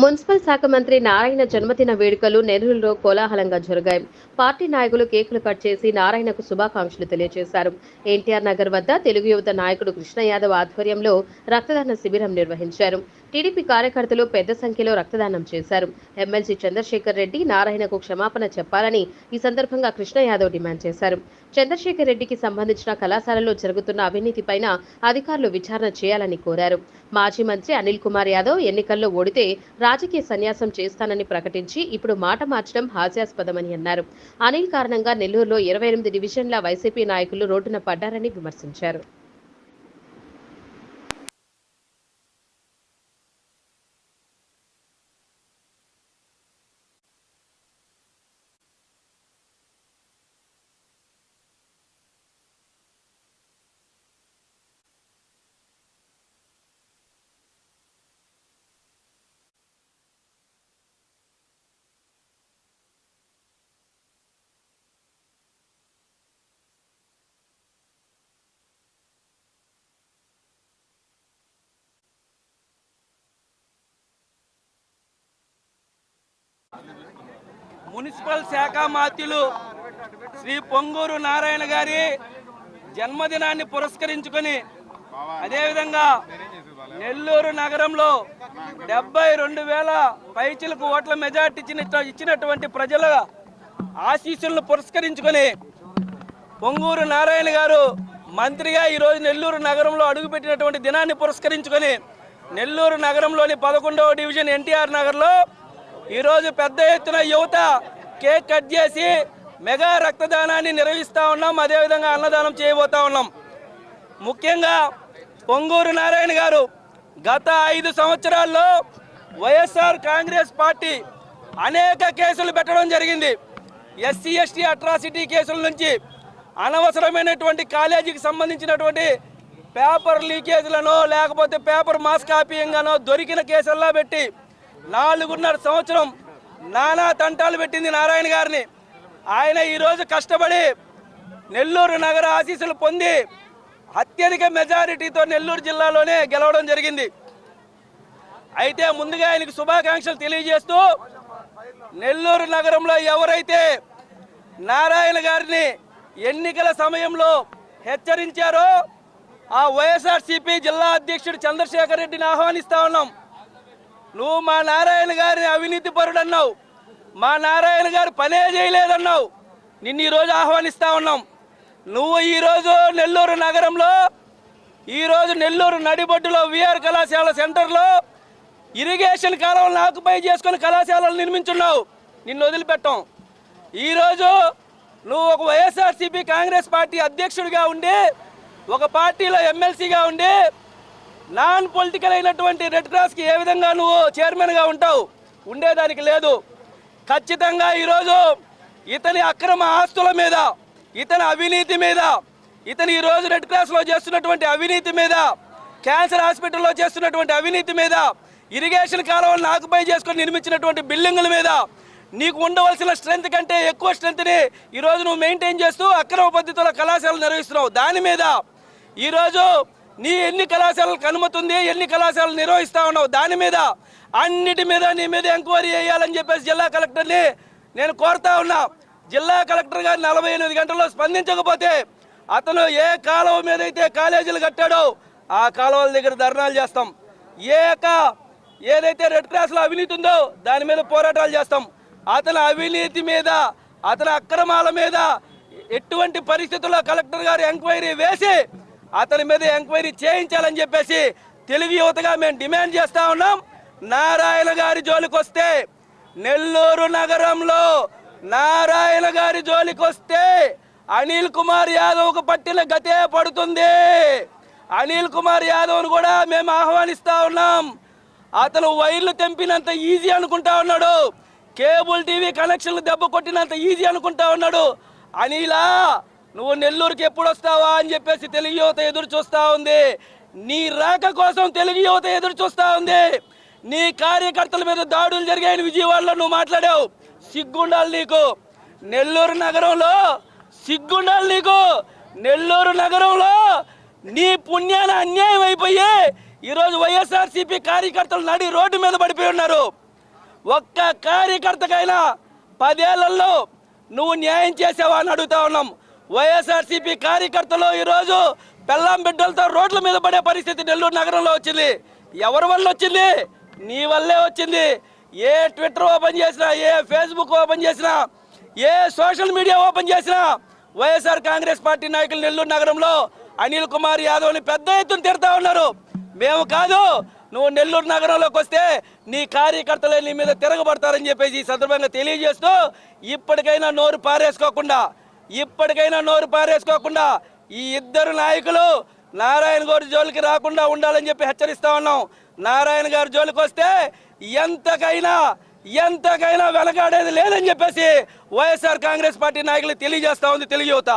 Municipal శాఖ మంత్రి నారాయణ జన్మదిన వేడుకలు నెల్లూరులో కోలాహలంగా జరిగాయి. పార్టీ నాయకులు కేకులు కట్ చేసి నారాయణకు శుభాకాంక్షలు తెలియజేశారు. ఎన్టీఆర్ నగర్ వద్ద తెలుగు యువత నాయకుడు కృష్ణ యాదవ్ ఆధ్వర్యంలో రక్తదాన శిబిరం నిర్వహించారు. టీడీపీ కార్యకర్తలు పెద్ద సంఖ్యలో రక్తదానం చేశారు. ఎమ్మెల్సీ చంద్రశేఖర్ రెడ్డి నారాయణకు క్షమాపణ చెప్పాలని ఈ సందర్భంగా కృష్ణ యాదవ్ డిమాండ్ చేశారు. చంద్రశేఖర్ రెడ్డికి సంబంధించిన కళాశాలలో జరుగుతున్న అవినీతిపైన అధికారులు విచారణ చేయాలని కోరారు. మాజీ మంత్రి అనిల్ కుమార్ యాదవ్ ఎన్నికల్లో ఓడితే రాజకీయ సన్యాసం చేస్తానని ప్రకటించి ఇప్పుడు మాట మార్చడం హాస్యాస్పదమని అన్నారు. అనిల్ కారణంగా నెల్లూరులో ఇరవై ఎనిమిది డివిజన్ల వైసీపీ నాయకులు రోడ్డున పడ్డారని విమర్శించారు. మున్సిపల్ శాఖ మాత్యులు శ్రీ పొంగూరు నారాయణ గారి జన్మదినాన్ని పురస్కరించుకొని అదేవిధంగా నెల్లూరు నగరంలో డెబ్బై రెండు వేల పైచిలకు ఓట్ల మెజార్టీ ఇచ్చిన ఇచ్చినటువంటి ప్రజల ఆశీస్సులను పురస్కరించుకొని పొంగూరు నారాయణ గారు మంత్రిగా ఈరోజు నెల్లూరు నగరంలో అడుగుపెట్టినటువంటి దినాన్ని పురస్కరించుకొని నెల్లూరు నగరంలోని పదకొండవ డివిజన్ ఎన్టీఆర్ నగర్లో ఈరోజు పెద్ద ఎత్తున యువత కేక్ కట్ చేసి మెగా రక్తదానాన్ని నిర్వహిస్తూ ఉన్నాం. అదేవిధంగా అన్నదానం చేయబోతా ఉన్నాం. ముఖ్యంగా పొంగూరు నారాయణ గారు గత ఐదు సంవత్సరాల్లో వైఎస్ఆర్ కాంగ్రెస్ పార్టీ అనేక కేసులు పెట్టడం జరిగింది. ఎస్సీ ఎస్టీ అట్రాసిటీ కేసుల నుంచి అనవసరమైనటువంటి కాలేజీకి సంబంధించినటువంటి పేపర్ లీకేజ్లను లేకపోతే పేపర్ మాస్ కాపీయింగ్గానో దొరికిన కేసుల్లో పెట్టి నాలుగున్నర సంవత్సరం నానా తంటాలు పెట్టింది నారాయణ గారిని. ఆయన ఈరోజు కష్టపడి నెల్లూరు నగర ఆశీస్సులు పొంది అత్యధిక మెజారిటీతో నెల్లూరు జిల్లాలోనే గెలవడం జరిగింది. అయితే ముందుగా ఆయనకు శుభాకాంక్షలు తెలియజేస్తూ నెల్లూరు నగరంలో ఎవరైతే నారాయణ గారిని ఎన్నికల సమయంలో హెచ్చరించారో ఆ వైఎస్ఆర్సీపీ జిల్లా అధ్యక్షుడు చంద్రశేఖర్ రెడ్డిని ఆహ్వానిస్తా ఉన్నాం. నువ్వు మా నారాయణ గారిని అవినీతి పరుడు అన్నావు మా నారాయణ గారు పనే చేయలేదన్నావు. నిన్ను ఈరోజు ఆహ్వానిస్తా ఉన్నాం. నువ్వు ఈరోజు నెల్లూరు నగరంలో ఈరోజు నెల్లూరు నడిబొడ్డులో విఆర్ కళాశాల సెంటర్లో ఇరిగేషన్ కాలువలను ఆకుపై చేసుకుని కళాశాలలు నిర్మించున్నావు. నిన్ను వదిలిపెట్టాం. ఈరోజు నువ్వు ఒక వైఎస్ఆర్సీపీ కాంగ్రెస్ పార్టీ అధ్యక్షుడిగా ఉండి ఒక పార్టీలో ఎమ్మెల్సీగా ఉండి నాన్ పొలిటికల్ అయినటువంటి రెడ్ క్రాస్కి ఏ విధంగా నువ్వు చైర్మన్గా ఉంటావు? ఉండేదానికి లేదు. ఖచ్చితంగా ఈరోజు ఇతని అక్రమ ఆస్తుల మీద ఇతని అవినీతి మీద ఇతని ఈరోజు రెడ్ క్రాస్లో చేస్తున్నటువంటి అవినీతి మీద క్యాన్సర్ హాస్పిటల్లో చేస్తున్నటువంటి అవినీతి మీద ఇరిగేషన్ కాలువలను ఆకుపై చేసుకొని నిర్మించినటువంటి బిల్డింగుల మీద నీకు ఉండవలసిన స్ట్రెంత్ కంటే ఎక్కువ స్ట్రెంత్ని ఈరోజు నువ్వు మెయింటైన్ చేస్తూ అక్రమ పద్ధతిలో కళాశాలలు నిర్వహిస్తున్నావు. దాని మీద ఈరోజు నీ ఎన్ని కళాశాలలకు అనుమతి ఉంది ఎన్ని కళాశాలలు నిర్వహిస్తా ఉన్నావు దాని మీద అన్నిటి మీద నీ మీద ఎంక్వైరీ చేయాలని చెప్పేసి జిల్లా కలెక్టర్ని నేను కోరుతా ఉన్నా. జిల్లా కలెక్టర్ గారు నలభై ఎనిమిది గంటల్లో స్పందించకపోతే అతను ఏ కాలువ మీద అయితే కాలేజీలు కట్టాడో ఆ కాలువల దగ్గర ధర్నాలు చేస్తాం. ఏ ఏదైతే రెడ్ క్రాస్లో అవినీతి ఉందో దాని మీద పోరాటాలు చేస్తాం. అతని అవినీతి మీద అతని అక్రమాల మీద ఎటువంటి పరిస్థితుల్లో కలెక్టర్ గారు ఎంక్వైరీ వేసి అతని మీద ఎంక్వైరీ చేయించాలని చెప్పేసి తెలుగు యువతగా మేము డిమాండ్ చేస్తా ఉన్నాం. నారాయణ గారి జోలికి వస్తే నెల్లూరు నగరంలో నారాయణ గారి జోలికి వస్తే అనిల్ కుమార్ యాదవ్కు పట్టిన గతే పడుతుంది. అనిల్ కుమార్ యాదవ్ను కూడా మేము ఆహ్వానిస్తా ఉన్నాం. అతను వైర్లు తెంపినంత ఈజీ అనుకుంటా ఉన్నాడు. కేబుల్ టీవీ కనెక్షన్లు దెబ్బ కొట్టినంత ఈజీ అనుకుంటా ఉన్నాడు. అనిలా నువ్వు నెల్లూరుకి ఎప్పుడు వస్తావా అని చెప్పేసి తెలుగు యువత ఎదురు చూస్తా ఉంది. నీ రాక కోసం తెలుగు యువత ఎదురు చూస్తా ఉంది. నీ కార్యకర్తల మీద దాడులు జరిగాయని విజయవాడలో నువ్వు మాట్లాడావు. సిగ్గుండాలి నీకు. నెల్లూరు నగరంలో సిగ్గుండాలి నీకు. నెల్లూరు నగరంలో నీ పుణ్యాన అన్యాయం అయిపోయి ఈరోజు వైఎస్ఆర్సీపీ కార్యకర్తలు నడి రోడ్డు మీద పడిపోయి ఉన్నారు. ఒక్క కార్యకర్తకైనా పదేళ్ళలో నువ్వు న్యాయం చేసావా అని అడుగుతా ఉన్నాం. వైఎస్ఆర్సీపీ కార్యకర్తలు ఈరోజు పెళ్ళాం బిడ్డలతో రోడ్ల మీద పడే పరిస్థితి నెల్లూరు నగరంలో వచ్చింది. ఎవరి వల్ల వచ్చింది? నీ వల్లే వచ్చింది. ఏ ట్విట్టర్ ఓపెన్ చేసినా ఏ ఫేస్బుక్ ఓపెన్ చేసినా ఏ సోషల్ మీడియా ఓపెన్ చేసినా వైఎస్ఆర్ కాంగ్రెస్ పార్టీ నాయకులు నెల్లూరు నగరంలో అనిల్ కుమార్ యాదవ్ని పెద్ద ఎత్తున తిడతా ఉన్నారు. మేము కాదు నువ్వు నెల్లూరు నగరంలోకి వస్తే నీ కార్యకర్తలే నీ మీద తిరగబడతారని చెప్పేసి ఈ సందర్భంగా తెలియజేస్తూ ఇప్పటికైనా నోరు పారేసుకోకుండా ఇప్పటికైనా నోరు పారేసుకోకుండా ఈ ఇద్దరు నాయకులు నారాయణ గారి జోలికి రాకుండా ఉండాలని చెప్పి హెచ్చరిస్తా ఉన్నాం. నారాయణ గారి జోలికి వస్తే ఎంతకైనా ఎంతకైనా వెనకాడేది లేదని చెప్పేసి వైఎస్ఆర్ కాంగ్రెస్ పార్టీ నాయకులు తెలియజేస్తా ఉంది తెలియజేవుతా